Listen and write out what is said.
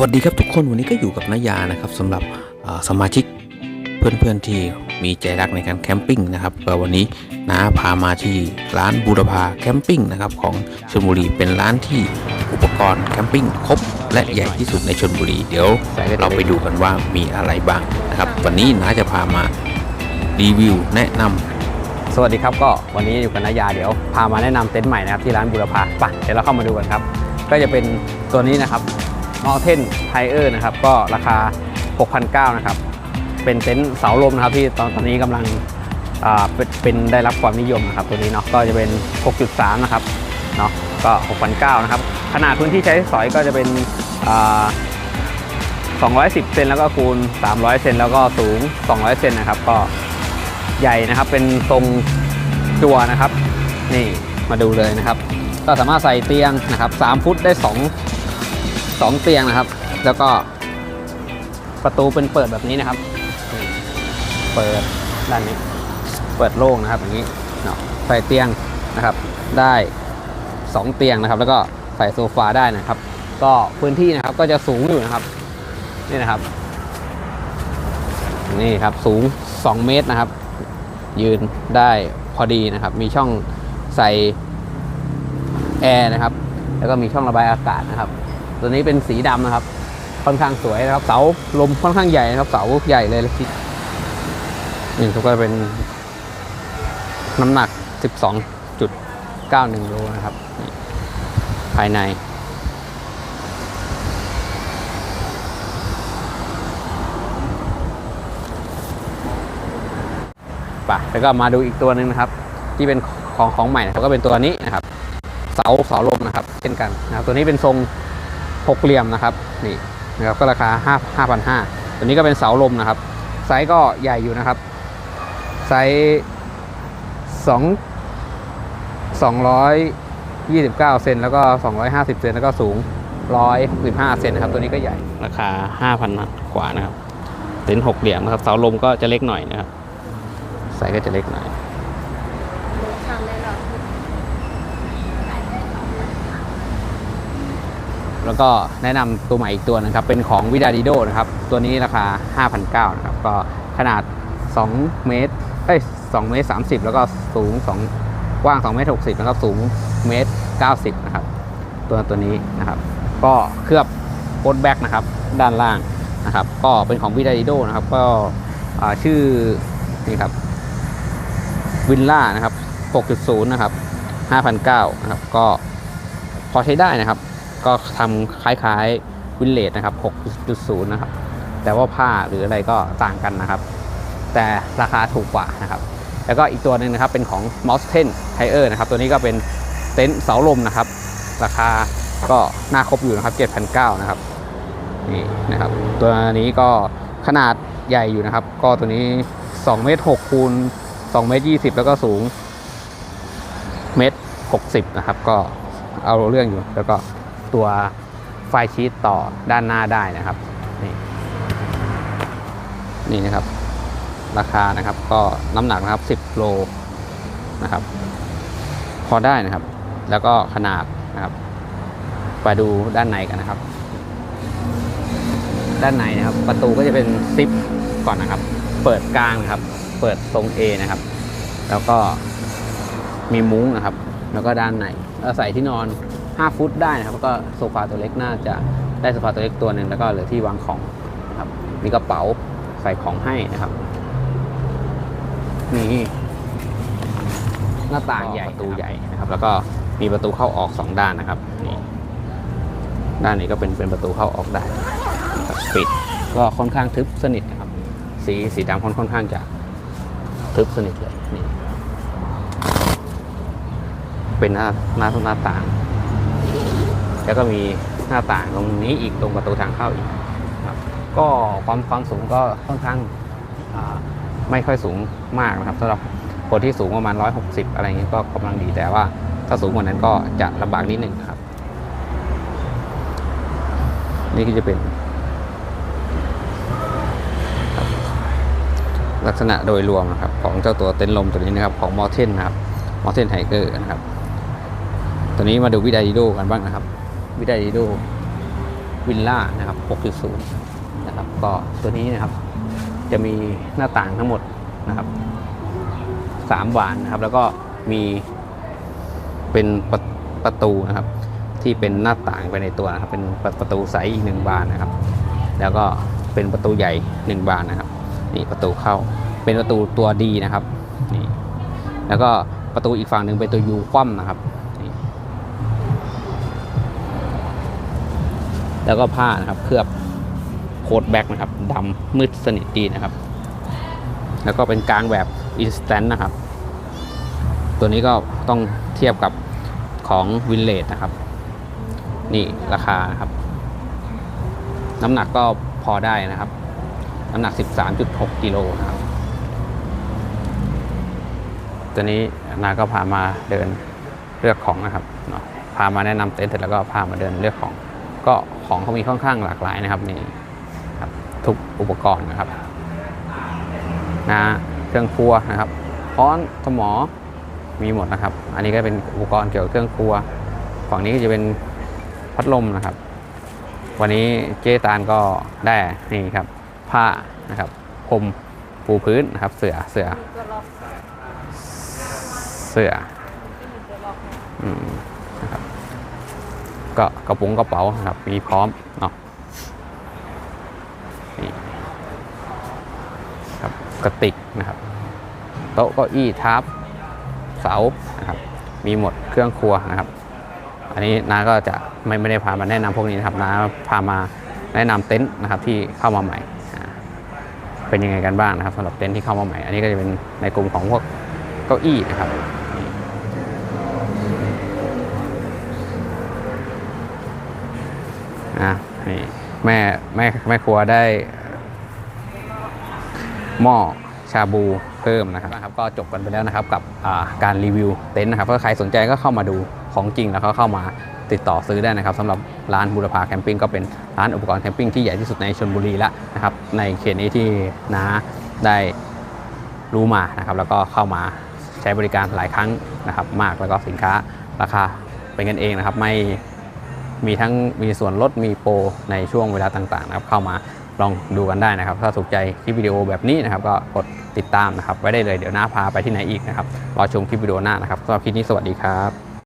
วัสดีครับทุกคนวันนี้ก็อยู่กับนายานะครับสำหรับสมาชิกเพื่อนๆที่มีใจรักในการแคมปิ้งนะครับวันนี้น้าพามาที่ร้านบูรพาแคมปิ้งนะครับของชลบุรีเป็นร้านที่อุปกรณ์แคมปิ้งครบและใหญ่ที่สุดในชลบุรีเดี๋ยวเราไปดูกันว่ามีอะไรบ้างนะครับ วันนี้น้าจะพามารีวิวแนะนำสวัสดีครับก็วันนี้อยู่กับนายาเดี๋ยวพามาแนะนำเต็นท์ใหม่นะครับที่ร้านบุรพาไปเดี๋ยวเราเข้ามาดูกันครับก็จะเป็นตัวนี้นะครับ Mountain Tiger นะครับ ก็ราคา 6,900นะครับ เป็นเต็นท์เสาลมนะครับที่ตอนตอนนี้กำลังเป็นเป็นได้รับความนิยมนะครับตัวนี้เนาะก็จะเป็น 6.3 นะครับเนาะก็ 6,900นะครับ ขนาดพื้นที่ใช้สอยก็จะเป็น210 เซนแล้วก็คูณ 300 เซนแล้วก็สูง 200 เซนนะครับ ก็ใหญ่นะครับเป็นทรงจัวนะครับ นี่มาดูเลยนะครับ ก็สามารถใส่เตียงนะครับ 3 ฟุตได้ 2 2 เตียงนะครับ แล้วก็ประตูเป็นเปิดแบบนี้นะครับ เปิดด้านนี้ เปิดโล่งนะครับอย่างนี้เนาะใส่เตียงนะครับ ได้ 2 เตียงนะครับ แล้วก็ใส่โซฟาได้นะครับ ก็พื้นที่นะครับก็จะสูงอยู่นะครับ นี่นะครับ นี่ครับสูง 2 เมตรนะครับ ยืนได้พอดีนะครับ มีช่องใส่แอร์นะครับ แล้วก็มีช่องระบายอากาศนะครับ ตัวนี้เป็นสีดำนะครับ ค่อนข้างสวยนะครับ เสาลมค่อนข้างใหญ่นะครับ เสาใหญ่เลยละทีนี่ก็เป็นน้ำหนัก 12.91โลนะครับ ภายในไปแล้วก็มาดูอีกตัวหนึ่งนะครับ ที่เป็นของของใหม่นะครับก็เป็นตัวนี้นะครับ เสาเสาลมนะครับ เช่นกันนะครับตัวนี้เป็นทรง หกเหลี่ยมนะครับนี่นะครับก็ราคา5 5,500ตัวนี้ก็เป็นเสาลมนะครับ ไซส์ก็ใหญ่อยู่นะครับ ไซส์2 229 เซนแล้วก็ 250 เซนแล้วก็สูง165เซนนะครับ ตัวนี้ก็ใหญ่ราคา 5,000 กว่านะครับเต็นท์หกเหลี่ยมนะครับ เสาลมก็จะเล็กหน่อยนะครับ ไซส์ก็จะเล็กหน่อย แล้วก็แนะนำตัวใหม่อีกตัวนะครับ เป็นของวิดาดิโดนะครับ ตัวนี้ราคา 5,900นะครับ ก็ขนาด 2 เมตร เอ้ย 2 เมตร 30 แล้วก็สูง 2 กว้าง 2 เมตร 60 นะครับ สูงเมตร 90 นะครับ ตัวตัวนี้นะครับ ก็เคลือบโคดแบ็กนะครับ ด้านล่างนะครับ ก็เป็นของวิดาดิโดนะครับ ก็ชื่อ นี่ครับ วินล่านะครับ 6.0 นะครับ 5,900นะครับ ก็พอใช้ได้นะครับ ก็ทำคล้ายๆวินเลดนะครับ 6.0 นะครับ แต่ว่าผ้าหรืออะไรก็ต่างกันนะครับ แต่ราคาถูกกว่านะครับ แล้วก็อีกตัวหนึ่งนะครับเป็นของ Mountain Tire นะครับ ตัวนี้ก็เป็นเต็นท์เสาลมนะครับ ราคาก็น่าครบอยู่นะครับ 7,900 นะครับ นี่นะครับ ตัวนี้ก็ขนาดใหญ่อยู่นะครับ ก็ตัวนี้2เมตร6คูณ2เมตร20 แล้วก็สูงเมตร60 นะครับ ก็เอาเรื่องอยู่แล้วก็ ตัวไฟชีตต่อด้านหน้าได้นะครับนี่นี่นะครับ ราคานะครับก็น้ำหนักนะครับ 10โลนะครับ พอได้นะครับ แล้วก็ขนาดนะครับ ไปดูด้านในกันนะครับ ด้านในนะครับ ประตูก็จะเป็นซิปก่อนนะครับ เปิดกลางนะครับ เปิดทรง A นะครับ แล้วก็มีมุ้งนะครับ แล้วก็ด้านในแล้วใส่ที่นอน 5 ฟุตได้นะครับ ก็โซฟาตัวเล็กน่าจะได้โซฟาตัวเล็กตัวหนึ่งแล้วก็เหลือที่วางของนะครับ มีกระเป๋าใส่ของให้นะครับ นี่หน้าต่างใหญ่ประตูใหญ่นะครับ แล้วก็มีประตูเข้าออกสองด้านนะครับนี่ด้านนี้ก็เป็นเป็นประตูเข้าออกได้ครับปิดก็ค่อนข้างทึบสนิทนะครับ สีสีดำค่อนค่อนข้างจะทึบสนิทเลยนี่เป็นหน้าหน้าหน้าต่าง แล้วก็มีหน้าต่างตรงนี้อีกตรงประตูทางเข้าอีกครับก็ความความสูงก็ค่อนข้างไม่ค่อยสูงมากนะครับสำหรับคนที่สูงประมาณ 160 อะไรเงี้ยก็กำลังดีแต่ว่าถ้าสูงกว่านั้นก็จะลำบากนิดหนึ่งครับ นี่ก็จะเป็น ลักษณะโดยรวมนะครับ ของเจ้าตัวเต็นท์ลมตัวนี้นะครับ ของมอเทนนะครับมอเทนไทเกอร์นะครับ ตัวนี้มาดูวิดาดิโดกันบ้างนะครับ วิดาดิโดวิลล่านะครับ6.0นะครับก็ตัวนี้นะครับ จะมีหน้าต่างทั้งหมดนะครับสามบานนะครับ แล้วก็มีเป็นประประตูนะครับ ที่เป็นหน้าต่างไปในตัวนะครับ เป็นประประตูใสอีกหนึ่งบานนะครับ แล้วก็เป็นประตูใหญ่หนึ่งบานนะครับนี่ประตูเข้าเป็นประตูตัวดีนะครับนี่แล้วก็ประตูอีกฝั่งหนึ่งเป็นตัวยูคว่ำนะครับ แล้วก็ผ้านะครับเคลือบโคดแบ็กนะครับดำมืดสนิทดีนะครับ แล้วก็เป็นกลางแบบอินสแตนต์นะครับ ตัวนี้ก็ต้องเทียบกับของวินเล e นะครับ นี่ราคานะครับ น้ำหนักก็พอได้นะครับ น้ำหนัก 13.6กิโลนะครับตัวนี้นาก็พามาเดินเลือกของนะครับเนาะพามาแนะนำเต็นท์เสร็จแล้วก็พามาเดินเลือกของ ก็ของเขามีค่อนข้างหลากหลายนะครับนี่ครับทุกอุปกรณ์นะครับนะเครื่องครัวนะครับค้อนสมอมีหมดนะครับ อันนี้ก็เป็นอุปกรณ์เกี่ยวกับเครื่องครัว ฝั่งนี้ก็จะเป็นพัดลมนะครับ วันนี้เจตานก็ได้นี่ครับผ้านะครับพรมปูพื้นนะครับ เสือเสือเสื้ออืม ก็กระปุงกระเป๋านะครับมีพร้อมเนาะนี่ครับกระติกนะครับโต๊ะเก้าอี้ทับเสานะครับมีหมดเครื่องครัวนะครับ อันนี้น้าก็จะไม่ไม่ได้พามาแนะนำพวกนี้นะครับน้าพามาแนะนำเต็นท์นะครับที่เข้ามาใหม่เป็นยังไงกันบ้างนะครับสำหรับเต็นท์ที่เข้ามาใหม่ อันนี้ก็จะเป็นในกลุ่มของพวกเก้าอี้นะครับ นะนี่แม่แม่แม่ครัวได้ หม้อชาบูเพิ่มนะครับนะครับ ก็จบกันไปแล้วนะครับกับการรีวิวเต็นท์นะครับถ้าใครสนใจก็เข้ามาดูของจริงแล้วก็เข้ามาติดต่อซื้อได้นะครับสำหรับร้านบูรพาแคมปิ้งก็เป็นร้านอุปกรณ์แคมปิ้งที่ใหญ่ที่สุดในชลบุรีแล้วนะครับ ในเขตนี้ที่น้าได้รู้มานะครับ แล้วก็เข้ามาใช้บริการหลายครั้งนะครับ มากแล้วก็สินค้าราคาเป็นกันเองนะครับ ไม่ มีทั้งมีส่วนลดมีโปรในช่วงเวลาต่างๆนะครับเข้ามาลองดูกันได้นะครับ ถ้าถูกใจคลิปวิดีโอแบบนี้นะครับ ก็กดติดตามนะครับ ไว้ได้เลยเดี๋ยวหน้าพาไปที่ไหนอีกนะครับรอชมคลิปวิดีโอหน้านะครับสำหรับคลิปนี้สวัสดีครับ